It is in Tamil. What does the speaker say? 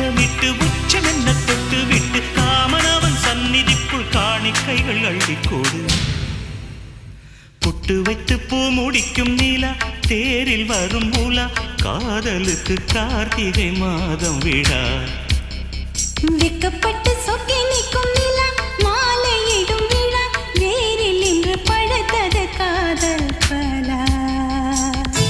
முத்தமிட்டு உச்சமென்ன தொட்டுவிட்டு காமனவன் சந்நிதிக்குள் காணிக்கைகள் அள்ளிக்கோடு. பொட்டு வைத்து பூ முடிக்கும் நீலா தேரில் வரும் பூலா காதலுக்கு கார்த்திகை மாதம் விழா. வெக்கப்பட்ட